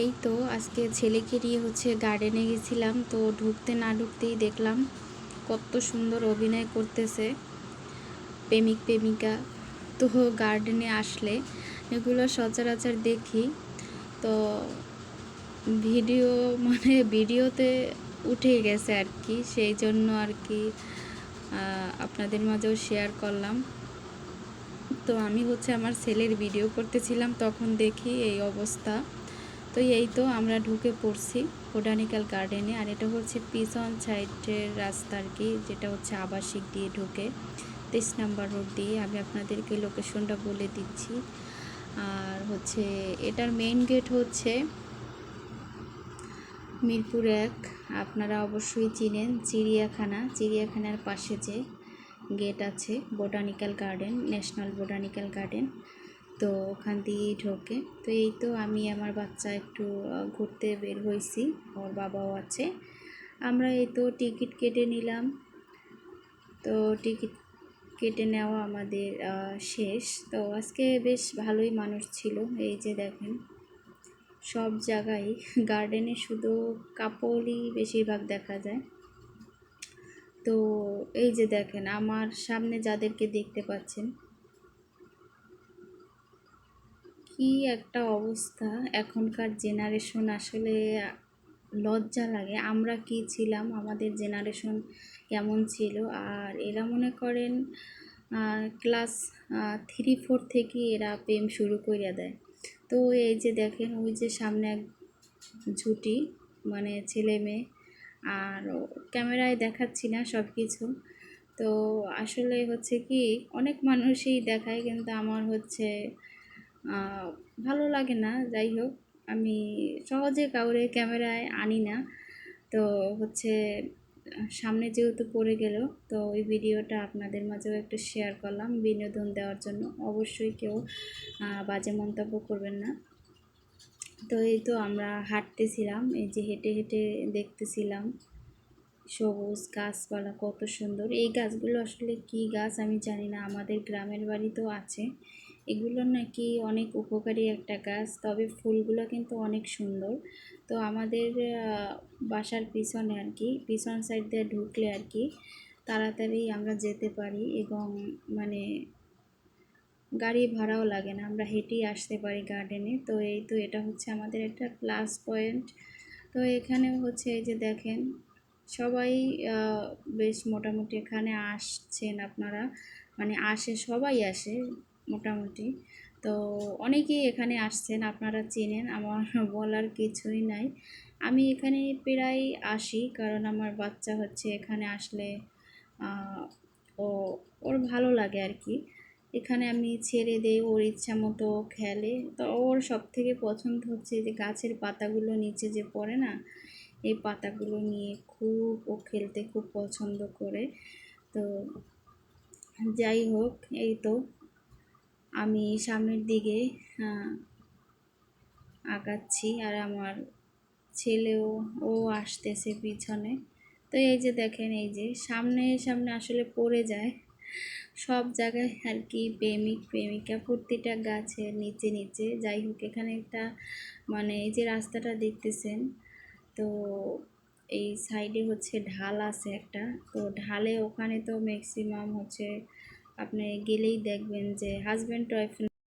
এই তো, আজকে ছেলেকে নিয়ে হচ্ছে গার্ডেনে গেছিলাম, তো ঢুকতে না ঢুকতেই দেখলাম কত সুন্দর অভিনয় করতেছে, প্রেমিক প্রেমিকা। তো গার্ডেনে আসলে, এগুলো সচরাচর দেখি, তো ভিডিও মানে ভিডিওতে উঠে গেছে আর কি, সেই জন্য আর কি আপনাদের মাঝেও শেয়ার করলাম। তো আমি হচ্ছে আমার ছেলের ভিডিও করতেছিলাম, তখন দেখি এই অবস্থা। তো এই তো আমরা ঢুকে পড়ছি বোটানিক্যাল গার্ডেনে, আর এটা হচ্ছে পিছন সাইডের রাস্তা আর কি, যেটা হচ্ছে আবাসিক দিয়ে ঢুকে। তেইশ নাম্বার রোড দিয়ে আমি আপনাদেরকে লোকেশনটা বলে দিচ্ছি। আর হচ্ছে এটার মেইন গেট হচ্ছে মিরপুর এক, আপনারা অবশ্যই চিনেন চিড়িয়াখানা। চিড়িয়াখানার পাশে যে গেট আছে botanical garden, national botanical garden. তো ওখান দিয়েই ঢোকে। তো এই তো আমি আমার বাচ্চা একটু ঘুরতে বের হয়েছি, ওর বাবাও আছে। আমরা এই তো টিকিট কেটে নিলাম। তো টিকিট কেটে নেওয়া আমাদের শেষ। তো আজকে বেশ ভালোই মানুষ ছিল, এই যে দেখেন। সব জায়গায় গার্ডেনে শুধু কাপড়ই বেশিরভাগ দেখা যায়। তো এই যে দেখেন, আমার সামনে যাদেরকে দেখতে পাচ্ছেন কি একটা অবস্থা? এখনকার জেনারেশন আসলে লজ্জা লাগে। আমরা কি ছিলাম? আমাদের জেনারেশন কেমন ছিল? আর এরা মনে করেন ক্লাস থ্রি ফোর থেকে এরা প্রেম শুরু করে দেয়। তো এই যে দেখেন, ওই যে সামনে এক ঝুটি মানে ছেলে মেয়ে, আর ক্যামেরায় দেখাচ্ছি না সব কিছু তো আসলে হচ্ছে কি, অনেক মানুষই দেখায়, কিন্তু আমার হচ্ছে ভালো লাগে না, যাই হোক। আমি সহজে কাউরে ক্যামেরায় আনি না। তো হচ্ছে, সামনে যেহেতু পড়ে গেল, তো ওই ভিডিওটা আপনাদের মাঝেও একটু শেয়ার করলাম বিনোদন দেওয়ার জন্য। অবশ্যই কেউ বাজে মন্তব্য করবেন না। তো এই তো আমরা হাঁটতেছিলাম, এই যে হেঁটে হেঁটে দেখতেছিলাম সবুজ গাছপালা কত সুন্দর। এই গাছগুলো আসলে কি গাছ আমি জানি না, আমাদের গ্রামের বাড়িতেও আছে। এগুলো নাকি অনেক উপকারী একটা গাছ, তবে ফুলগুলো কিন্তু অনেক সুন্দর। তো আমাদের বাসার পিছনে আর কি পিছন সাইড দিয়ে ঢুকলে আর কি তাড়াতাড়ি আমরা যেতে পারি এবং মানে গাড়ি ভাড়াও লাগে না, আমরা হেঁটেই আসতে পারি গার্ডেনে তো এই তো এটা হচ্ছে আমাদের একটা প্লাস পয়েন্ট তো এখানেও হচ্ছে এই যে দেখেন, সবাই বেশ মোটামুটি এখানে আসছেন আপনারা মানে আসে, সবাই আসে। মোটামুটি। তো অনেকেই এখানে আসছেন, আপনারা চেনেন, আমার বলার কিছুই নাই। আমি এখানে প্রায় আসি, কারণ আমার বাচ্চা হচ্ছে, এখানে আসলে ও, ওর ভালো লাগে আর কি এখানে আমি ছেড়ে দেই, ওর ইচ্ছা মতো খেলে। তো ওর সব থেকে পছন্দ হচ্ছে যে গাছের পাতাগুলো নিচে যে পড়ে না, এই পাতাগুলো নিয়ে খুব ও খেলতে খুব পছন্দ করে। তো যাই হোক, এই তো। আমি সামনের দিকে আহ, আগাচ্ছি আর আমার ছেলেও ও আসতেছে পিছনে। তো এই যে দেখেন এই যে সামনে সামনে আসলে পড়ে যায়। সব জায়গায় আর কি প্রেমিক প্রেমিকা প্রতিটা গাছের নিচে নিচে। যাই হোক এখানে একটা মানে এই যে রাস্তাটা দেখতেছেন তো এই সাইডে হচ্ছে ঢাল আছে একটা। তো ঢালে ওখানে তো ম্যাক্সিমাম হচ্ছে আপনি গেলেই দেখবেন যে হাজব্যান্ড ওয়াইফ